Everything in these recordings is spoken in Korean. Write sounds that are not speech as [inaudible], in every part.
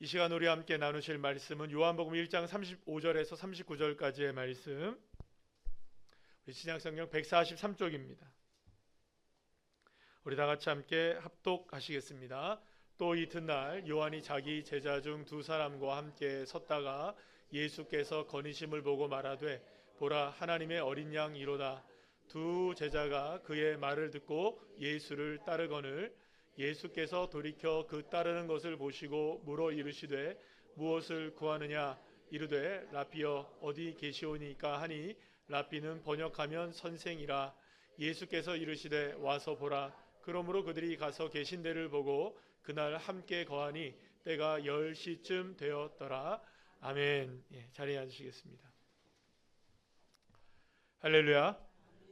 이 시간 우리 함께 나누실 말씀은 요한복음 1장 35절에서 39절까지의 말씀. 우리 신약성경 143쪽입니다. 우리 다 같이 함께 합독하시겠습니다. 또 이튿날 요한이 자기 제자 중 두 사람과 함께 섰다가 예수께서 거니심을 보고 말하되 보라 하나님의 어린 양 이로다 두 제자가 그의 말을 듣고 예수를 따르거늘 예수께서 돌이켜 그 따르는 것을 보시고 물어 이르시되 무엇을 구하느냐? 이르되 라비여 어디 계시오니까 하니 라비는 번역하면 선생이라. 예수께서 이르시되 와서 보라. 그러므로 그들이 가서 계신 데를 보고 그날 함께 거하니 때가 열 시쯤 되었더라. 아멘. 예, 자리에 앉으시겠습니다. 할렐루야.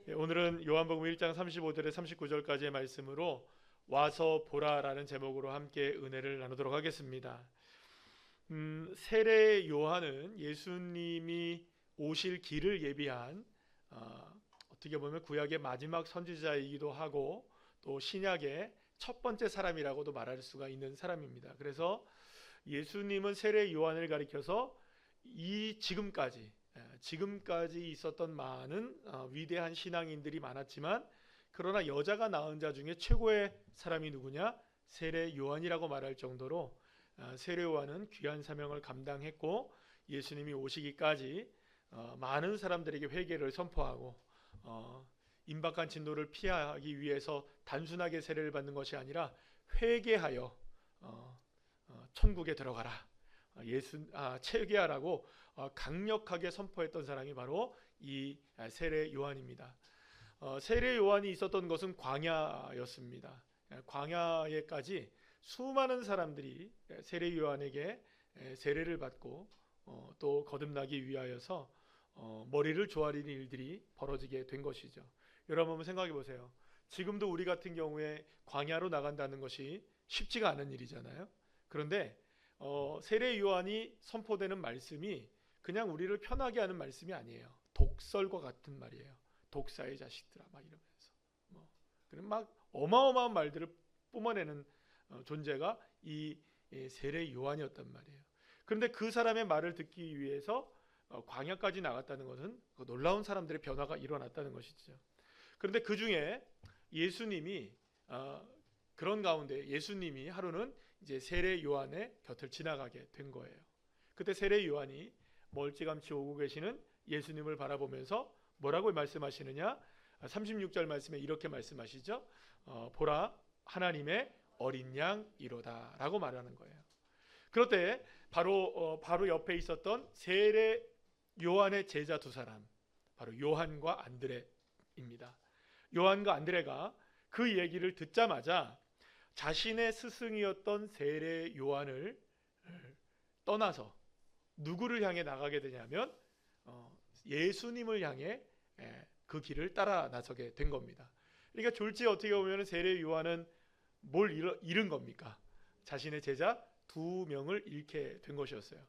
예, 오늘은 요한복음 1장 35절에 39절까지의 말씀으로 와서 보라라는 제목으로 함께 은혜를 나누도록 하겠습니다. 음, 세례 요한은 예수님이 오실 길을 예비한 어, 어떻게 보면 구약의 마지막 선지자이기도 하고 또 신약의 첫 번째 사람이라고도 말할 수가 있는 사람입니다. 그래서 예수님은 세례 요한을 가리켜서 이 지금까지 지금까지 있었던 많은 어, 위대한 신앙인들이 많았지만 그러나 여자가 낳은 자 중에 최고의 사람이 누구냐? 세례 요한이라고 말할 정도로 어, 세례 요한은 귀한 사명을 감당했고 예수님이 오시기까지 어, 많은 사람들에게 회개를 선포하고 임박한 진노를 피하기 위해서 단순하게 세례를 받는 것이 아니라 회개하여 천국에 들어가라. 예수 아, 체계하라고 강력하게 선포했던 사람이 바로 이 세례 요한입니다. 어, 세례 요한이 있었던 것은 광야였습니다. 광야에까지 수많은 사람들이 세례 요한에게 세례를 받고 어, 또 거듭나기 위하여서 어, 머리를 조아리는 일들이 벌어지게 된 것이죠. 여러분 한번 생각해 보세요. 지금도 우리 같은 경우에 광야로 나간다는 것이 쉽지가 않은 일이잖아요. 그런데 어, 세례 요한이 선포되는 말씀이 그냥 우리를 편하게 하는 말씀이 아니에요. 독설과 같은 말이에요. 독사의 자식들아 막 이러면서 뭐 그런 막 어마어마한 말들을 뿜어내는 어, 존재가 이 세례 요한이었단 말이에요. 그런데 그 사람의 말을 듣기 위해서 어, 광야까지 나갔다는 것은 그 놀라운 사람들의 변화가 일어났다는 것이죠. 그런데 그 중에 예수님이 어, 그런 가운데 예수님이 하루는 이제 세례 요한의 곁을 지나가게 된 거예요. 그때 세례 요한이 멀찌감치 오고 계시는 예수님을 바라보면서 뭐라고 말씀하시느냐? 36절 말씀에 이렇게 말씀하시죠. 어, 보라 하나님의 어린 양이로다라고 말하는 거예요. 그럴 때 바로 어, 바로 옆에 있었던 세례 요한의 제자 두 사람 바로 요한과 안드레입니다. 요한과 안드레가 그 얘기를 듣자마자 자신의 스승이었던 세례 요한을 떠나서 누구를 향해 나가게 되냐면 어, 예수님을 향해 예, 그 길을 따라 나서게 된 겁니다. 그러니까 졸지 어떻게 보면 세례 요한은 뭘 잃은 겁니까? 자신의 제자 두 명을 잃게 된 것이었어요.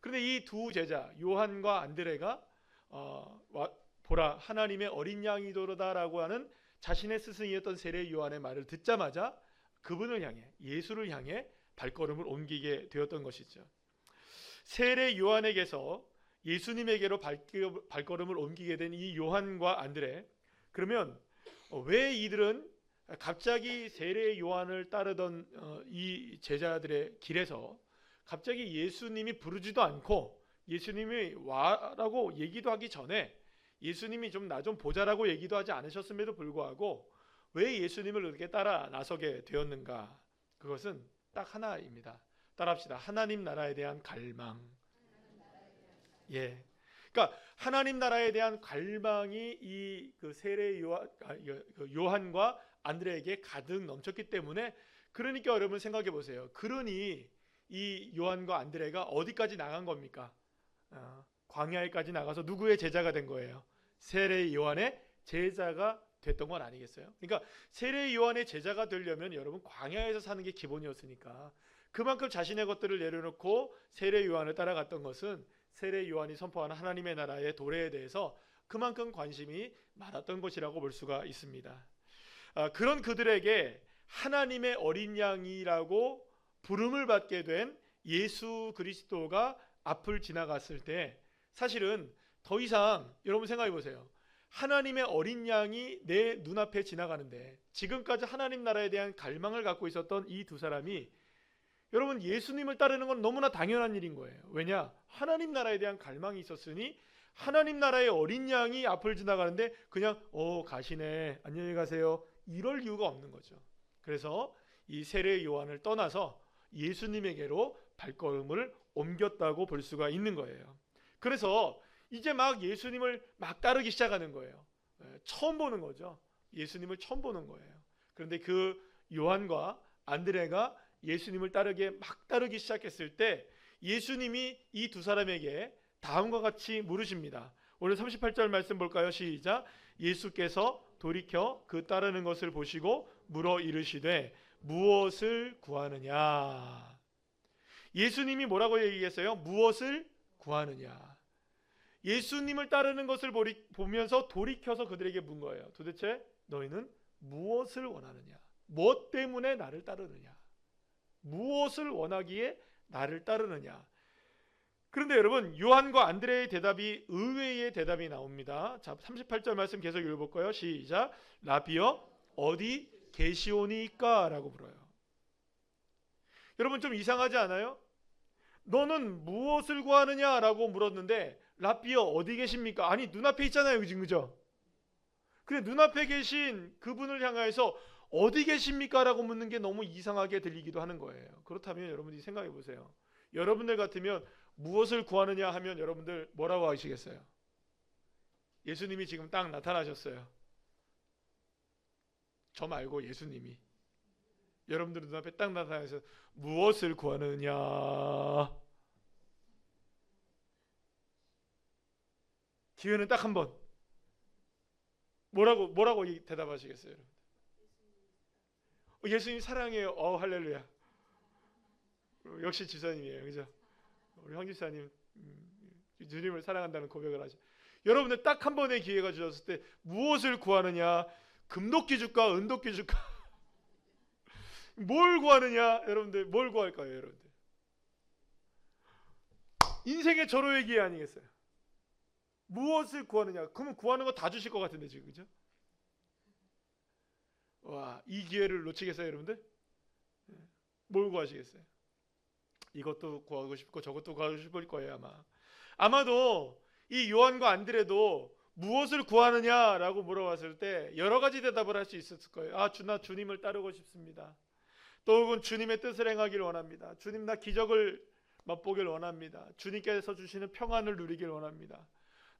그런데 이 두 제자 요한과 안드레가 어, 보라 하나님의 어린 양이도로다라고 하는 자신의 스승이었던 세례 요한의 말을 듣자마자 그분을 향해 예수를 향해 발걸음을 옮기게 되었던 것이죠. 세례 요한에게서 예수님에게로 발걸음을 옮기게 된 이 요한과 안드레 그러면 왜 이들은 갑자기 세례 요한을 따르던 어, 이 제자들의 길에서 갑자기 예수님이 부르지도 않고 예수님이 와라고 얘기도 하기 전에 예수님이 좀나좀 보자라고 얘기도 하지 않으셨음에도 불구하고 왜 예수님을 그렇게 따라 나서게 되었는가? 그것은 딱 하나입니다. 따라합시다. 하나님 나라에 대한 갈망. 예. 그러니까 하나님 나라에 대한 갈망이 이 그 세례 요한, 아, 그 요한과 안드레에게 가득 넘쳤기 때문에 그러니까 여러분 생각해 보세요. 그러니 이 요한과 안드레가 어디까지 나간 겁니까? 어, 광야에까지 나가서 누구의 제자가 된 거예요? 세례 요한의 제자가 됐던 건 아니겠어요? 그러니까 세례 요한의 제자가 되려면 여러분 광야에서 사는 게 기본이었으니까 그만큼 자신의 것들을 내려놓고 세례 요한을 따라갔던 것은 세례 요한이 선포하는 하나님의 나라의 도래에 대해서 그만큼 관심이 많았던 것이라고 볼 수가 있습니다. 아, 그런 그들에게 하나님의 어린 양이라고 부름을 받게 된 예수 그리스도가 앞을 지나갔을 때 사실은 더 이상 여러분 생각해 보세요. 하나님의 어린 양이 내 눈앞에 지나가는데 지금까지 하나님 나라에 대한 갈망을 갖고 있었던 이 두 사람이 여러분 예수님을 따르는 건 너무나 당연한 일인 거예요. 왜냐? 하나님 나라에 대한 갈망이 있었으니 하나님 나라의 어린 양이 앞을 지나가는데 그냥 어 가시네 안녕히 가세요 이럴 이유가 없는 거죠. 그래서 이 세례 요한을 떠나서 예수님에게로 발걸음을 옮겼다고 볼 수가 있는 거예요. 그래서 이제 막 예수님을 막 따르기 시작하는 거예요. 예, 처음 보는 거죠. 예수님을 처음 보는 거예요. 그런데 그 요한과 안드레가 예수님을 따르게 막 따르기 시작했을 때 예수님이 이 두 사람에게 다음과 같이 물으십니다. 오늘 38절 말씀 볼까요? 시작. 예수께서 돌이켜 그 따르는 것을 보시고 물어 이르시되 무엇을 구하느냐? 예수님이 뭐라고 얘기했어요? 무엇을 구하느냐? 예수님을 따르는 것을 보면서 돌이켜서 그들에게 문 거예요. 도대체 너희는 무엇을 원하느냐? 무엇 때문에 나를 따르느냐? 무엇을 원하기에 나를 따르느냐? 그런데 여러분 요한과 안드레의 대답이 의외의 대답이 나옵니다. 자, 38절 말씀 계속 읽어볼까요? 시작. 라비어 어디 계시오니까 라고 물어요. 여러분 좀 이상하지 않아요? 너는 무엇을 구하느냐 라고 물었는데 라비어 어디 계십니까? 아니 눈앞에 있잖아요, 그죠? 근데 눈앞에 계신 그분을 향하여서 어디 계십니까 라고 묻는 게 너무 이상하게 들리기도 하는 거예요. 그렇다면 여러분들이 생각해 보세요. 여러분들 같으면 무엇을 구하느냐 하면 여러분들 뭐라고 하시겠어요? 예수님이 지금 딱 나타나셨어요. 저 말고 예수님이 여러분들 눈앞에 딱 나타나서 무엇을 구하느냐? 기회는 딱 한 번. 뭐라고 뭐라고 대답하시겠어요, 여러분? 어, 예수님 사랑해요. 어 할렐루야. 어, 역시 지사님이에요, 그죠? 우리 황 지사님 음, 주님을 사랑한다는 고백을 하죠. 여러분들 딱 한 번의 기회가 주셨을 때 무엇을 구하느냐? 은도끼 줄까? [laughs] 뭘 구하느냐? 여러분들 뭘 구할까요, 여러분들? 인생의 절호의 기회 아니겠어요? 무엇을 구하느냐? 그러면 구하는 거 다 주실 것 같은데 지금 그죠? 와, 이 기회를 놓치겠어요, 여러분들? 네. 뭘 구하시겠어요? 이것도 구하고 싶고 저것도 구하고 싶을 거예요, 아마. 아마도 이 요한과 안드레도 무엇을 구하느냐라고 물어봤을 때 여러 가지 대답을 할 수 있었을 거예요. 아, 주나 주님을 따르고 싶습니다. 또 혹은 주님의 뜻을 행하기를 원합니다. 주님 나 기적을 맛보길 원합니다. 주님께서 주시는 평안을 누리길 원합니다.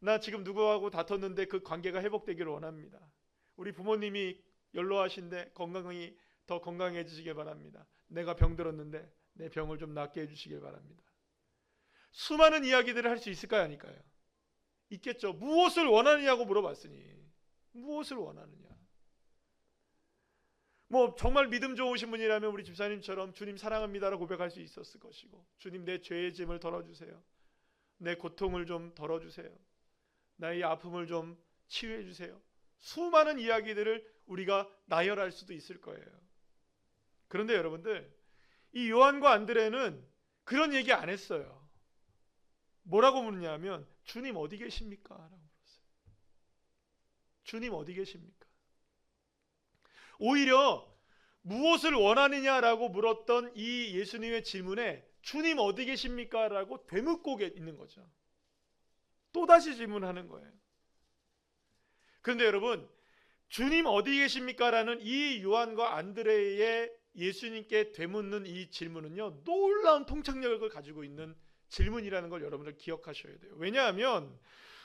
나 지금 누구하고 다퉜는데 그 관계가 회복되기를 원합니다. 우리 부모님이 연로하신데 건강히 더 건강해지시길 바랍니다. 내가 병들었는데 내 병을 좀 낫게 해주시길 바랍니다. 수많은 이야기들을 할 수 있을까요, 아닐까요? 있겠죠. 무엇을 원하느냐고 물어봤으니 무엇을 원하느냐? 뭐 정말 믿음 좋으신 분이라면 우리 집사님처럼 주님 사랑합니다라고 고백할 수 있었을 것이고 주님 내 죄의 짐을 덜어주세요. 내 고통을 좀 덜어주세요. 나의 아픔을 좀 치유해 주세요. 수많은 이야기들을 우리가 나열할 수도 있을 거예요. 그런데 여러분들 이 요한과 안드레는 그런 얘기 안 했어요. 뭐라고 묻냐면 주님 어디 계십니까? 라고 물었어요. 주님 어디 계십니까? 오히려 무엇을 원하느냐라고 물었던 이 예수님의 질문에 주님 어디 계십니까? 라고 되묻고 있는 거죠. 또다시 질문하는 거예요. 그런데 여러분, 주님 어디 계십니까? 라는 이 요한과 안드레의 예수님께 되묻는 이 질문은요, 놀라운 통찰력을 가지고 있는 질문이라는 걸 여러분들 기억하셔야 돼요. 왜냐하면,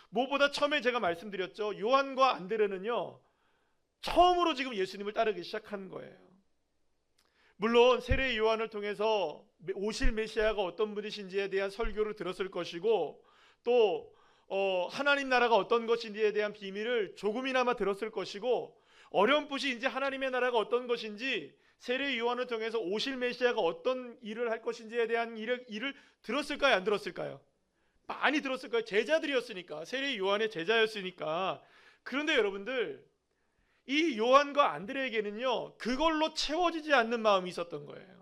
무엇보다 처음에 제가 말씀드렸죠. 요한과 안드레는요, 처음으로 지금 예수님을 따르기 시작한 거예요. 물론 세례 요한을 통해서 오실 메시아가 어떤 분이신지에 대한 설교를 들었을 것이고 또 어, 하나님 나라가 어떤 것인지에 대한 비밀을 조금이나마 들었을 것이고 어렴풋이 이제 하나님의 나라가 어떤 것인지 세례 요한을 통해서 오실 메시아가 어떤 일을 할 것인지에 대한 일을, 일을 들었을까요? 안 들었을까요? 많이 들었을 거예요. 제자들이었으니까 세례 요한의 제자였으니까. 그런데 여러분들 이 요한과 안드레에게는요 그걸로 채워지지 않는 마음이 있었던 거예요.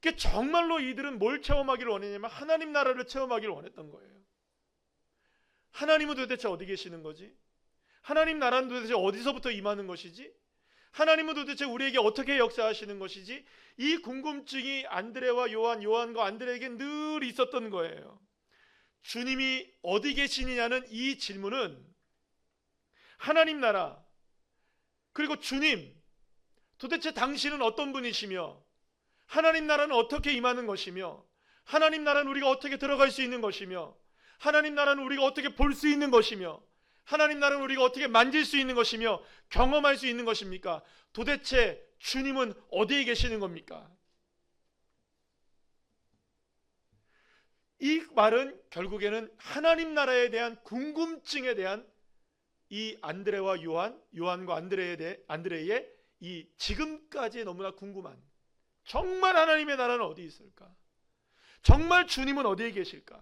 그 정말로 이들은 뭘 체험하기를 원했냐면 하나님 나라를 체험하기를 원했던 거예요. 하나님은 도대체 어디 계시는 거지? 하나님 나라는 도대체 어디서부터 임하는 것이지? 하나님은 도대체 우리에게 어떻게 역사하시는 것이지? 이 궁금증이 안드레와 요한, 요한과 안드레에게 늘 있었던 거예요. 주님이 어디 계시느냐는 이 질문은 하나님 나라 그리고 주님 도대체 당신은 어떤 분이시며 하나님 나라는 어떻게 임하는 것이며 하나님 나라는 우리가 어떻게 들어갈 수 있는 것이며 하나님 나라는 우리가 어떻게 볼 수 있는 것이며 하나님 나라는 우리가 어떻게 만질 수 있는 것이며 경험할 수 있는 것입니까? 도대체 주님은 어디에 계시는 겁니까? 이 말은 결국에는 하나님 나라에 대한 궁금증에 대한 이 안드레와 요한, 요한과 안드레에 대해 안드레의 이 지금까지 너무나 궁금한 정말 하나님의 나라는 어디 있을까? 정말 주님은 어디에 계실까?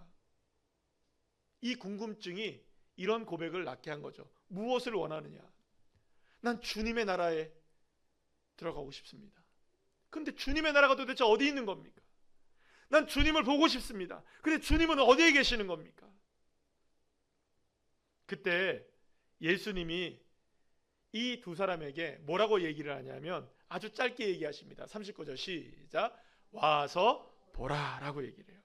이 궁금증이 이런 고백을 낳게 한 거죠. 무엇을 원하느냐? 난 주님의 나라에 들어가고 싶습니다. 근데 주님의 나라가 도대체 어디 있는 겁니까? 난 주님을 보고 싶습니다. 근데 주님은 어디에 계시는 겁니까? 그때 예수님이 이 두 사람에게 뭐라고 얘기를 하냐면 아주 짧게 얘기하십니다. 39절 시작. 와서 보라라고 얘기를 해요.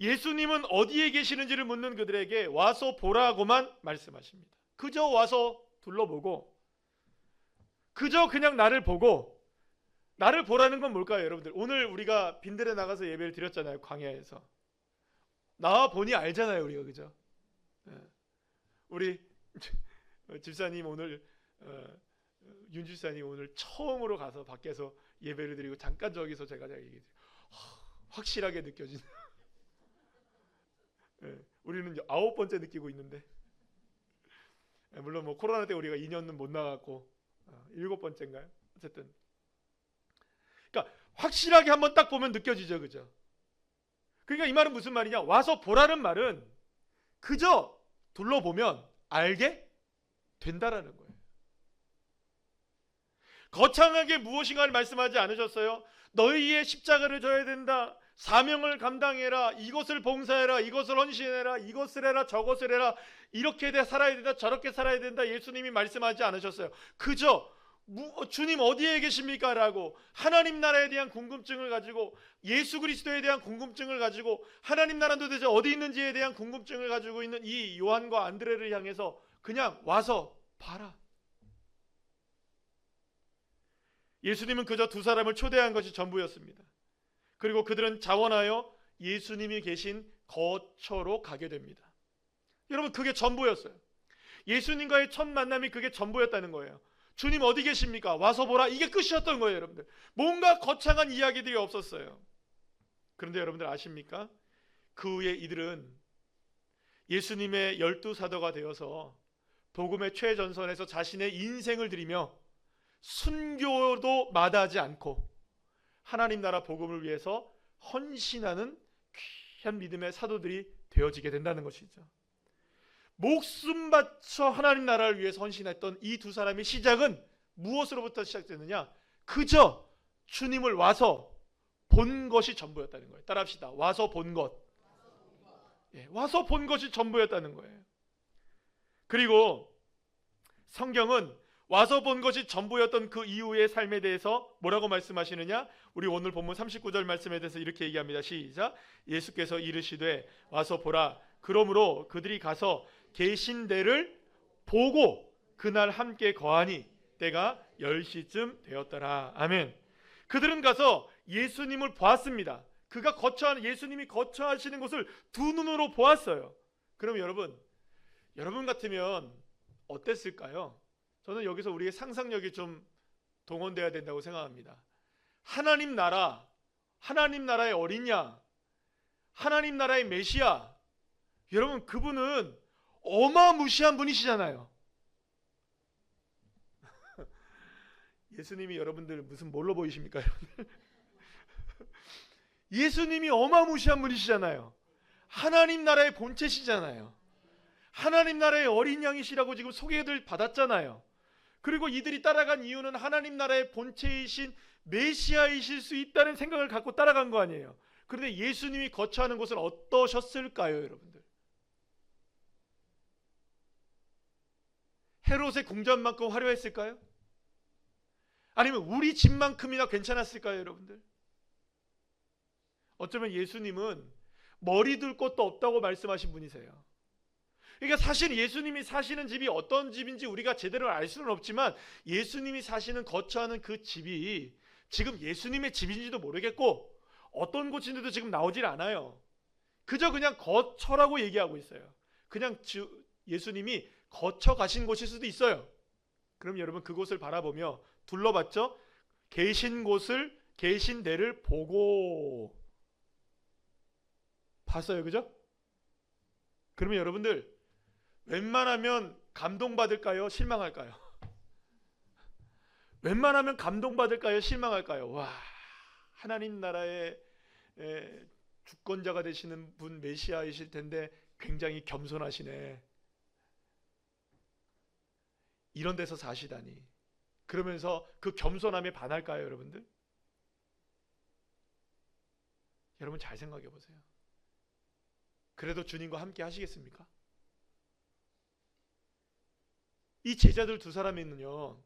예수님은 어디에 계시는지를 묻는 그들에게 와서 보라고만 말씀하십니다. 그저 와서 둘러보고 그저 그냥 나를 보고 나를 보라는 건 뭘까요, 여러분들? 오늘 우리가 빈들에 나가서 예배를 드렸잖아요, 광야에서. 나와 보니 알잖아요, 우리가 그죠? 예. 우리 [laughs] 집사님 오늘 어, 윤 집사님 오늘 처음으로 가서 밖에서 예배를 드리고 잠깐 저기서 제가 얘기 확실하게 느껴지는. 예, 우리는 아홉 번째 느끼고 있는데 예, 물론 뭐 코로나 때 우리가 2년은 못 나갔고 어, 일곱 번째인가요? 어쨌든 그러니까 확실하게 한번 딱 보면 느껴지죠, 그죠? 그러니까 이 말은 무슨 말이냐? 와서 보라는 말은 그저 둘러보면 알게 된다라는 거예요. 거창하게 무엇인가를 말씀하지 않으셨어요? 너희의 십자가를 져야 된다. 사명을 감당해라. 이것을 봉사해라. 이것을 헌신해라. 이것을 해라. 저것을 해라. 이렇게 돼 살아야 된다. 저렇게 살아야 된다. 예수님이 말씀하지 않으셨어요. 그저 무- 주님 어디에 계십니까? 라고 하나님 나라에 대한 궁금증을 가지고 예수 그리스도에 대한 궁금증을 가지고 하나님 나라는 도대체 어디 있는지에 대한 궁금증을 가지고 있는 이 요한과 안드레를 향해서 그냥 와서 봐라. 예수님은 그저 두 사람을 초대한 것이 전부였습니다. 그리고 그들은 자원하여 예수님이 계신 거처로 가게 됩니다. 여러분 그게 전부였어요. 예수님과의 첫 만남이 그게 전부였다는 거예요. 주님 어디 계십니까? 와서 보라. 이게 끝이었던 거예요, 여러분들. 뭔가 거창한 이야기들이 없었어요. 그런데 여러분들 아십니까? 그 후에 이들은 예수님의 열두 사도가 되어서 복음의 최전선에서 자신의 인생을 드리며 순교도 마다하지 않고 하나님 나라 복음을 위해서 헌신하는 귀한 믿음의 사도들이 되어지게 된다는 것이죠. 목숨 바쳐 하나님 나라를 위해서 헌신했던 이 두 사람의 시작은 무엇으로부터 시작됐느냐? 그저 주님을 와서 본 것이 전부였다는 거예요. 따라합시다. 와서 본 것. 예, 와서 본 것이 전부였다는 거예요. 그리고 성경은 와서 본 것이 전부였던 그 이후의 삶에 대해서 뭐라고 말씀하시느냐? 우리 오늘 본문 39절 말씀에 대해서 이렇게 얘기합니다. 시작. 예수께서 이르시되 와서 보라. 그러므로 그들이 가서 계신 데를 보고 그날 함께 거하니 때가 10시쯤 되었더라. 아멘. 그들은 가서 예수님을 보았습니다. 그가 거처하는 예수님이 거처하시는 곳을 두 눈으로 보았어요. 그럼 여러분, 여러분 같으면 어땠을까요? 저는 여기서 우리의 상상력이 좀 동원돼야 된다고 생각합니다. 하나님 나라, 하나님 나라의 어린 양, 하나님 나라의 메시아. 여러분 그분은 어마무시한 분이시잖아요. [laughs] 예수님이 여러분들 무슨 뭘로 보이십니까? [laughs] 예수님이 어마무시한 분이시잖아요. 하나님 나라의 본체시잖아요. 하나님 나라의 어린 양이시라고 지금 소개를 받았잖아요. 그리고 이들이 따라간 이유는 하나님 나라의 본체이신 메시아이실 수 있다는 생각을 갖고 따라간 거 아니에요. 그런데 예수님이 거처하는 곳은 어떠셨을까요, 여러분들? 헤롯의 궁전만큼 화려했을까요? 아니면 우리 집만큼이나 괜찮았을까요, 여러분들? 어쩌면 예수님은 머리 둘 곳도 없다고 말씀하신 분이세요. 그러니까 사실 예수님이 사시는 집이 어떤 집인지 우리가 제대로 알 수는 없지만 예수님이 사시는 거처하는 그 집이 지금 예수님의 집인지도 모르겠고 어떤 곳인지도 지금 나오질 않아요. 그저 그냥 거처라고 얘기하고 있어요. 그냥 주, 예수님이 거쳐 가신 곳일 수도 있어요. 그럼 여러분 그곳을 바라보며 둘러봤죠? 계신 곳을 계신 데를 보고 봤어요. 그죠? 그러면 여러분들 웬만하면 감동받을까요? 실망할까요? [laughs] 웬만하면 감동받을까요? 실망할까요? 와, 하나님 나라의 에, 주권자가 되시는 분 메시아이실 텐데 굉장히 겸손하시네. 이런 데서 사시다니. 그러면서 그 겸손함에 반할까요, 여러분들? 여러분 잘 생각해 보세요. 그래도 주님과 함께 하시겠습니까? 이 제자들 두 사람이는요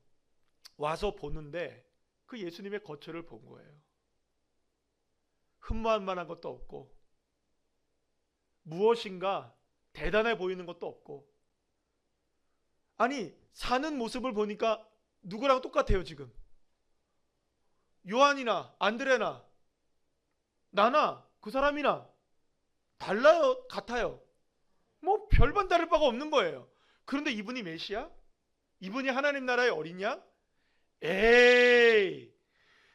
와서 보는데 그 예수님의 거처를 본 거예요. 흠모할 만한 것도 없고 무엇인가 대단해 보이는 것도 없고 아니 사는 모습을 보니까 누구랑 똑같아요 지금 요한이나 안드레나 나나 그 사람이나 달라요 같아요 뭐 별반 다를 바가 없는 거예요 그런데 이분이 메시아? 이분이 하나님 나라의 어린 양? 에이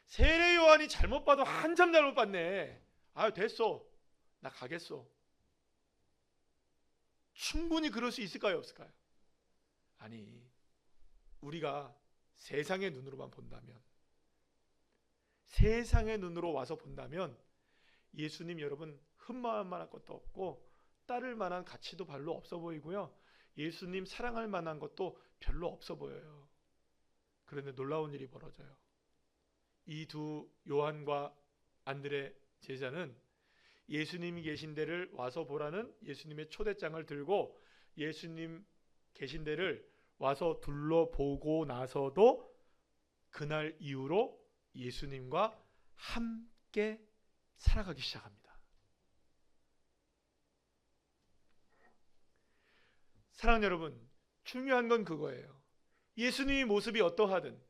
세례 요한이 잘못 봐도 한참 잘못 봤네. 아유 됐어. 나 가겠어. 충분히 그럴 수 있을까요? 없을까요? 아니 우리가 세상의 눈으로만 본다면 세상의 눈으로 와서 본다면 예수님 여러분 흠마할 만한 것도 없고 따를 만한 가치도 별로 없어 보이고요. 예수님 사랑할 만한 것도 별로 없어 보여요. 그런데 놀라운 일이 벌어져요. 이 두 요한과 안드레 제자는 예수님이 계신 데를 와서 보라는 예수님의 초대장을 들고 예수님 계신 데를 와서 둘러보고 나서도 그날 이후로 예수님과 함께 살아가기 시작합니다. 사랑 여러분, 중요한 건 그거예요. 예수님의 모습이 어떠하든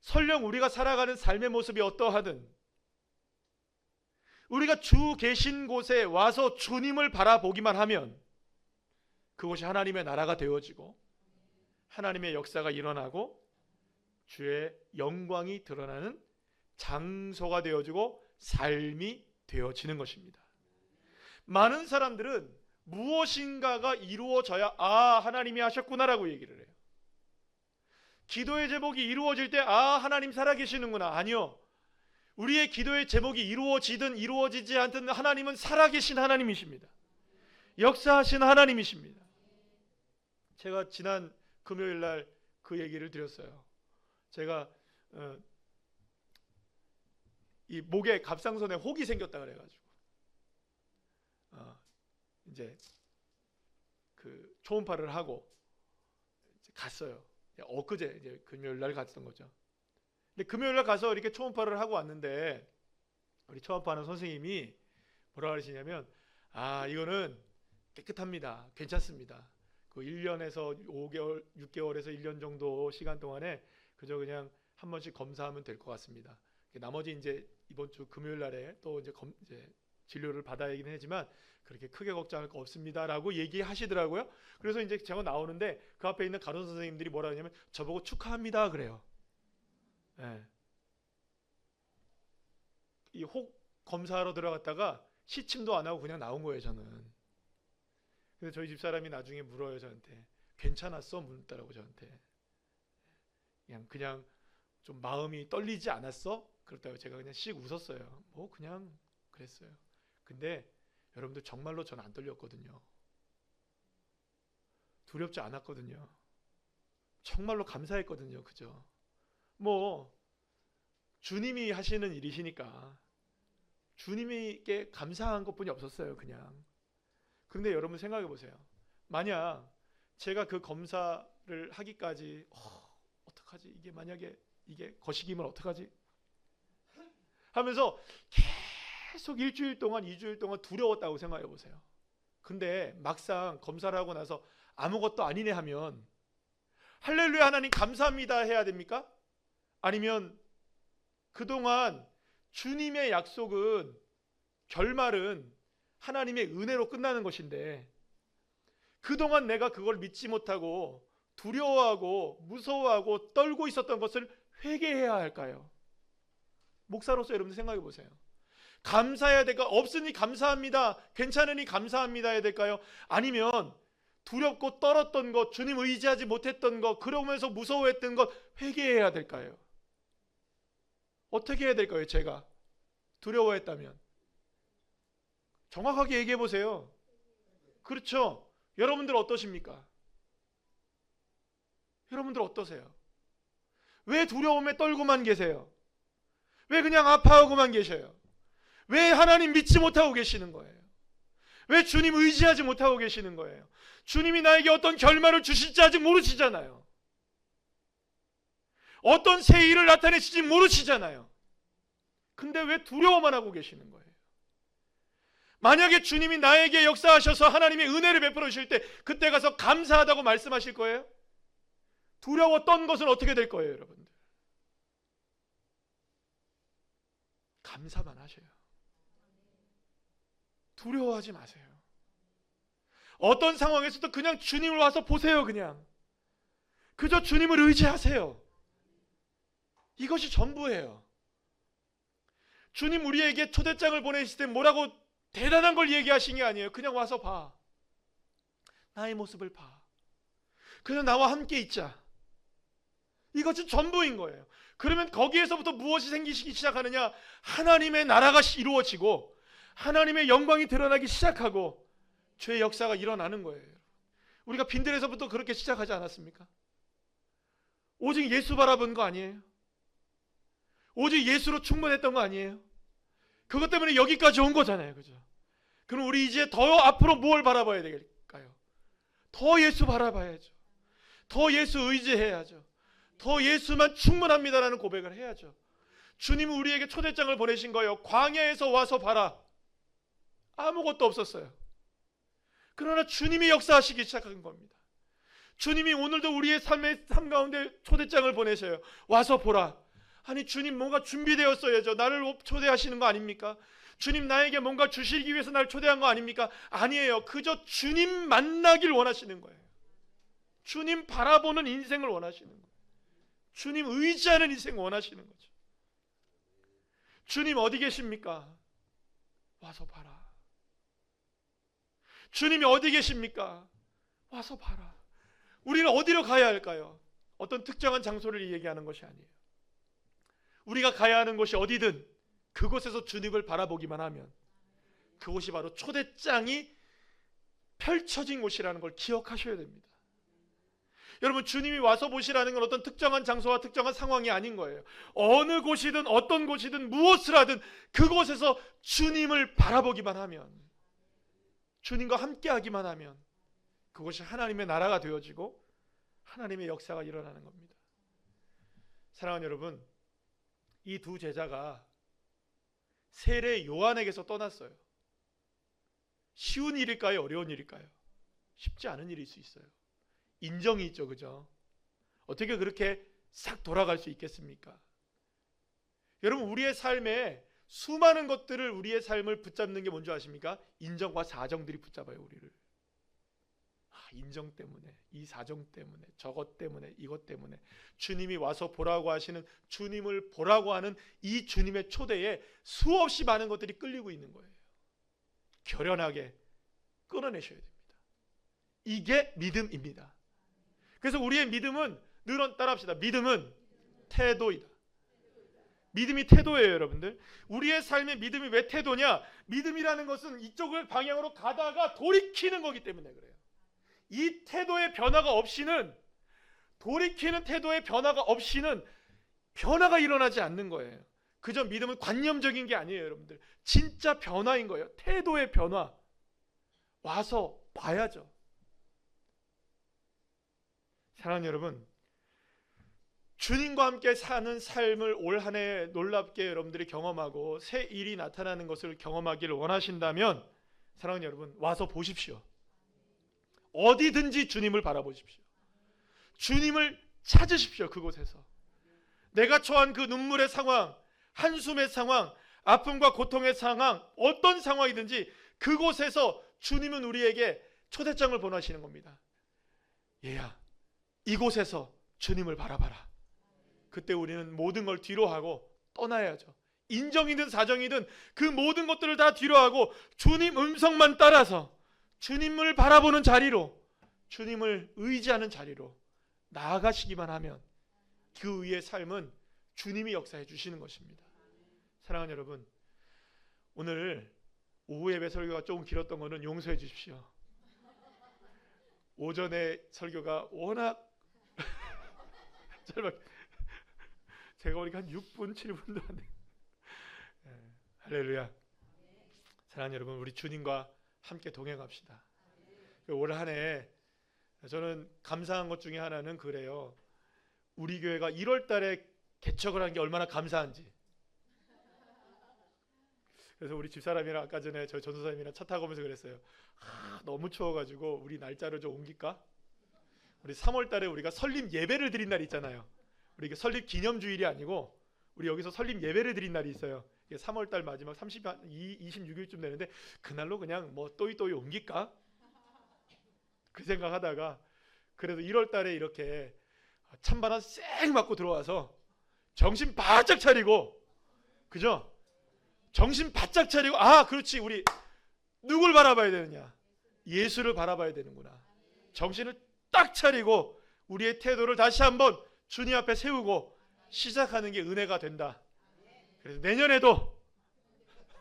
설령 우리가 살아가는 삶의 모습이 어떠하든 우리가 주 계신 곳에 와서 주님을 바라보기만 하면 그곳이 하나님의 나라가 되어지고 하나님의 역사가 일어나고 주의 영광이 드러나는 장소가 되어지고 삶이 되어지는 것입니다. 많은 사람들은 무엇인가가 이루어져야 아 하나님이 하셨구나라고 얘기를 해요. 기도의 제목이 이루어질 때 아 하나님 살아계시는구나 아니요. 우리의 기도의 제목이 이루어지든 이루어지지 않든 하나님은 살아계신 하나님이십니다. 역사하신 하나님이십니다. 제가 지난 금요일 날 그 얘기를 드렸어요. 제가 어, 이 목에 갑상선에 혹이 생겼다 그래가지고 어, 이제 그 초음파를 하고 갔어요. 엊그제 이제 금요일 날 갔던 거죠. 근데 금요일 날 가서 이렇게 초음파를 하고 왔는데 우리 초음파하는 선생님이 뭐라 그러시냐면 아 이거는 깨끗합니다. 괜찮습니다. 그 1년에서 5개월, 6개월에서 1년 정도 시간 동안에 그저 그냥 한 번씩 검사하면 될 것 같습니다. 나머지 이제 이번 주 금요일 날에 또 이제, 검, 이제 진료를 받아야 하긴 하지만 그렇게 크게 걱정할 거 없습니다라고 얘기하시더라고요. 그래서 이제 제가 나오는데 그 앞에 있는 간호사 선생님들이 뭐라 하냐면 저보고 축하합니다 그래요. 네. 이혹 검사하러 들어갔다가 시침도 안 하고 그냥 나온 거예요 저는. 그래서 저희 집 사람이 나중에 물어요 저한테 괜찮았어 묻더라고 저한테. 그냥 그냥 좀 마음이 떨리지 않았어? 그렇다고 제가 그냥 씩 웃었어요. 뭐 그냥 그랬어요. 근데 여러분들 정말로 저는 안 떨렸거든요. 두렵지 않았거든요. 정말로 감사했거든요. 그죠? 뭐 주님이 하시는 일이시니까 주님께 감사한 것뿐이 없었어요. 그냥. 그런데 여러분 생각해 보세요. 만약 제가 그 검사를 하기까지 어, 어떡하지? 이게 만약에 이게 거시기면 어떡하지? 하면서 계속 일주일 동안 이주일 동안 두려웠다고 생각해 보세요. 근데 막상 검사를 하고 나서 아무것도 아니네 하면 할렐루야 하나님 감사합니다 해야 됩니까? 아니면 그동안 주님의 약속은 결말은 하나님의 은혜로 끝나는 것인데 그동안 내가 그걸 믿지 못하고 두려워하고 무서워하고 떨고 있었던 것을 회개해야 할까요? 목사로서 여러분 생각해 보세요. 감사해야 될까? 없으니 감사합니다. 괜찮으니 감사합니다 해야 될까요? 아니면 두렵고 떨었던 것, 주님 의지하지 못했던 것, 그러면서 무서워했던 것 회개해야 될까요? 어떻게 해야 될까요? 제가 두려워했다면 정확하게 얘기해 보세요. 그렇죠? 여러분들 어떠십니까? 여러분들 어떠세요? 왜 두려움에 떨고만 계세요? 왜 그냥 아파하고만 계셔요? 왜 하나님 믿지 못하고 계시는 거예요? 왜 주님 의지하지 못하고 계시는 거예요? 주님이 나에게 어떤 결말을 주실지 아직 모르시잖아요. 어떤 새 일을 나타내실지 모르시잖아요. 근데 왜 두려워만 하고 계시는 거예요? 만약에 주님이 나에게 역사하셔서 하나님의 은혜를 베풀어 주실 때 그때 가서 감사하다고 말씀하실 거예요? 두려웠던 것은 어떻게 될 거예요, 여러분들? 감사만 하셔요. 두려워하지 마세요. 어떤 상황에서도 그냥 주님을 와서 보세요, 그냥. 그저 주님을 의지하세요. 이것이 전부예요. 주님 우리에게 초대장을 보내실 때 뭐라고 대단한 걸 얘기하신 게 아니에요. 그냥 와서 봐. 나의 모습을 봐. 그냥 나와 함께 있자. 이것이 전부인 거예요. 그러면 거기에서부터 무엇이 생기기 시작하느냐? 하나님의 나라가 이루어지고 하나님의 영광이 드러나기 시작하고 죄의 역사가 일어나는 거예요. 우리가 빈들에서부터 그렇게 시작하지 않았습니까? 오직 예수 바라본 거 아니에요? 오직 예수로 충분했던 거 아니에요? 그것 때문에 여기까지 온 거잖아요. 그죠? 그럼 우리 이제 더 앞으로 뭘 바라봐야 될까요? 더 예수 바라봐야죠. 더 예수 의지해야죠. 더 예수만 충분합니다라는 고백을 해야죠. 주님은 우리에게 초대장을 보내신 거예요. 광야에서 와서 봐라. 아무것도 없었어요. 그러나 주님이 역사하시기 시작한 겁니다. 주님이 오늘도 우리의 삶의 삶 가운데 초대장을 보내셔요. 와서 보라. 아니 주님 뭔가 준비되었어야죠. 나를 초대하시는 거 아닙니까? 주님 나에게 뭔가 주시기 위해서 날 초대한 거 아닙니까? 아니에요. 그저 주님 만나길 원하시는 거예요. 주님 바라보는 인생을 원하시는 거예요. 주님 의지하는 인생 원하시는 거죠. 주님 어디 계십니까? 와서 봐라. 주님이 어디 계십니까? 와서 봐라. 우리는 어디로 가야 할까요? 어떤 특정한 장소를 얘기하는 것이 아니에요. 우리가 가야 하는 곳이 어디든 그곳에서 주님을 바라보기만 하면 그곳이 바로 초대장이 펼쳐진 곳이라는 걸 기억하셔야 됩니다. 여러분 주님이 와서 보시라는 건 어떤 특정한 장소와 특정한 상황이 아닌 거예요. 어느 곳이든 어떤 곳이든 무엇을 하든 그곳에서 주님을 바라보기만 하면 주님과 함께 하기만 하면 그것이 하나님의 나라가 되어지고 하나님의 역사가 일어나는 겁니다. 사랑하는 여러분, 이 두 제자가 세례 요한에게서 떠났어요. 쉬운 일일까요? 어려운 일일까요? 쉽지 않은 일일 수 있어요. 인정이 있죠, 그죠? 어떻게 그렇게 싹 돌아갈 수 있겠습니까? 여러분, 우리의 삶에 수많은 것들을 우리의 삶을 붙잡는 게 뭔지 아십니까? 인정과 사정들이 붙잡아요, 우리를. 아, 인정 때문에, 이 사정 때문에, 저것 때문에, 이것 때문에 주님이 와서 보라고 하시는 주님을 보라고 하는 이 주님의 초대에 수없이 많은 것들이 끌리고 있는 거예요. 결연하게 끌어내셔야 됩니다. 이게 믿음입니다. 그래서 우리의 믿음은 늘 따라합시다. 믿음은 태도이다. 믿음이 태도예요, 여러분들. 우리의 삶의 믿음이 왜 태도냐? 믿음이라는 것은 이쪽을 방향으로 가다가 돌이키는 거기 때문에 그래요. 이 태도의 변화가 없이는 돌이키는 태도의 변화가 없이는 변화가 일어나지 않는 거예요. 그저 믿음은 관념적인 게 아니에요, 여러분들. 진짜 변화인 거예요. 태도의 변화. 와서 봐야죠. 사랑하는 여러분, 주님과 함께 사는 삶을 올 한 해 놀랍게 여러분들이 경험하고 새 일이 나타나는 것을 경험하기를 원하신다면 사랑하는 여러분 와서 보십시오. 어디든지 주님을 바라보십시오. 주님을 찾으십시오. 그곳에서. 내가 처한 그 눈물의 상황, 한숨의 상황, 아픔과 고통의 상황, 어떤 상황이든지 그곳에서 주님은 우리에게 초대장을 보내시는 겁니다. 얘야, 이곳에서 주님을 바라봐라. 그때 우리는 모든 걸 뒤로 하고 떠나야죠. 인정이든 사정이든 그 모든 것들을 다 뒤로 하고 주님 음성만 따라서 주님을 바라보는 자리로 주님을 의지하는 자리로 나아가시기만 하면 그 위의 삶은 주님이 역사해 주시는 것입니다. 사랑하는 여러분, 오늘 오후 예배 설교가 조금 길었던 것은 용서해 주십시오. 오전에 설교가 워낙 [laughs] 짧아 제가 보니까 한 6분, 7분도 안 돼. 예, 할렐루야. 사랑하는 여러분, 우리 주님과 함께 동행합시다. 올 한 해 저는 감사한 것 중에 하나는 그래요. 우리 교회가 1월 달에 개척을 한 게 얼마나 감사한지. 그래서 우리 집사람이랑 아까 전에 저희 전도사님이랑 차 타고 오면서 그랬어요. 아, 너무 추워가지고 우리 날짜를 좀 옮길까? 우리 3월 달에 우리가 설립 예배를 드린 날 있잖아요. 우리 이게 설립 기념주일이 아니고 우리 여기서 설립 예배를 드린 날이 있어요. 이게 3월 달 마지막 30, 26일쯤 되는데 그날로 그냥 뭐 또이또이 옮길까? 그 생각하다가 그래도 1월 달에 이렇게 찬바람 쌩 맞고 들어와서 정신 바짝 차리고 그죠? 정신 바짝 차리고 아 그렇지 우리 누굴 바라봐야 되느냐 예수를 바라봐야 되는구나 정신을 딱 차리고 우리의 태도를 다시 한번 주님 앞에 세우고 시작하는 게 은혜가 된다. 그래서 내년에도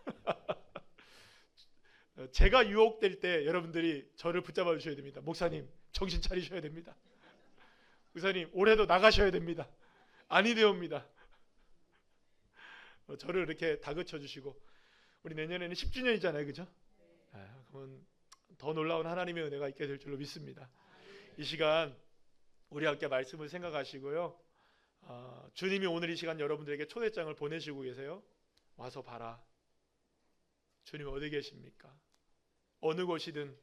[laughs] 제가 유혹될 때 여러분들이 저를 붙잡아 주셔야 됩니다. 목사님 정신 차리셔야 됩니다. 목사님 올해도 나가셔야 됩니다. 아니 되옵니다. 어, 저를 이렇게 다그쳐 주시고 우리 내년에는 10주년이잖아요, 그죠? 아, 그러면 더 놀라운 하나님의 은혜가 있게 될 줄로 믿습니다. 이 시간 우리 함께 말씀을 생각하시고요. 어, 주님이 오늘 이 시간 여러분들에게 초대장을 보내시고 계세요. 와서 봐라. 주님 어디 계십니까? 어느 곳이든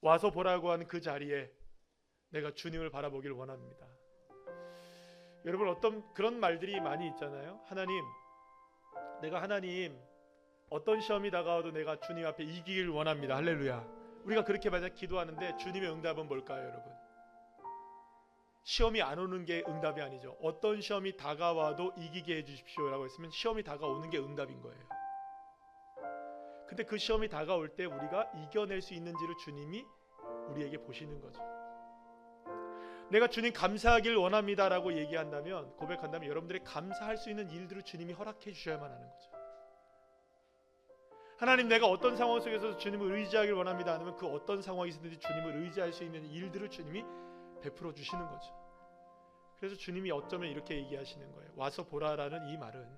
와서 보라고 하는 그 자리에 내가 주님을 바라보길 원합니다. 여러분 어떤 그런 말들이 많이 있잖아요. 하나님 내가 하나님 어떤 시험이 다가와도 내가 주님 앞에 이기길 원합니다. 할렐루야. 우리가 그렇게 만약 기도하는데 주님의 응답은 뭘까요, 여러분? 시험이 안 오는 게 응답이 아니죠. 어떤 시험이 다가와도 이기게 해 주십시오라고 했으면 시험이 다가오는 게 응답인 거예요. 근데 그 시험이 다가올 때 우리가 이겨낼 수 있는지를 주님이 우리에게 보시는 거죠. 내가 주님 감사하길 원합니다라고 얘기한다면 고백한다면 여러분들이 감사할 수 있는 일들을 주님이 허락해 주셔야만 하는 거죠. 하나님 내가 어떤 상황 속에서 주님을 의지하길 원합니다 하면 그 어떤 상황이 있든지 주님을 의지할 수 있는 일들을 주님이 베풀어 주시는 거죠. 그래서 주님이 어쩌면 이렇게 얘기하시는 거예요. 와서 보라라는 이 말은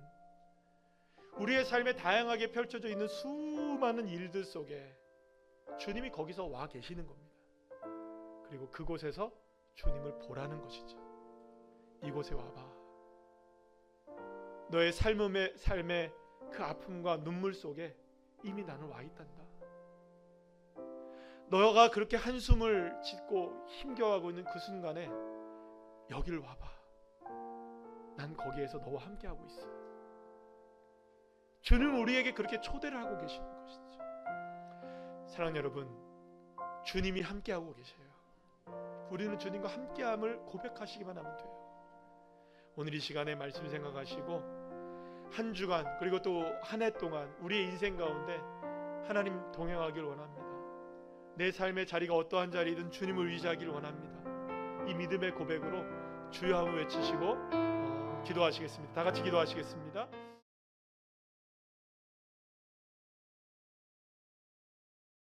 우리의 삶에 다양하게 펼쳐져 있는 수많은 일들 속에 주님이 거기서 와 계시는 겁니다. 그리고 그곳에서 주님을 보라는 것이죠. 이곳에 와봐. 너의 삶의 삶의 그 아픔과 눈물 속에 이미 나는 와 있단다. 너가 그렇게 한숨을 짓고 힘겨워하고 있는 그 순간에 여길 와봐. 난 거기에서 너와 함께하고 있어. 주는 우리에게 그렇게 초대를 하고 계시는 것이죠. 사랑 여러분, 주님이 함께하고 계셔요. 우리는 주님과 함께함을 고백하시기만 하면 돼요. 오늘 이 시간에 말씀 생각하시고 한 주간 그리고 또 한 해 동안 우리의 인생 가운데 하나님 동행하길 원합니다. 내 삶의 자리가 어떠한 자리든 주님을 의지하길 원합니다. 이 믿음의 고백으로 주여 한번 외치시고 어, 기도하시겠습니다. 다 같이 기도하시겠습니다.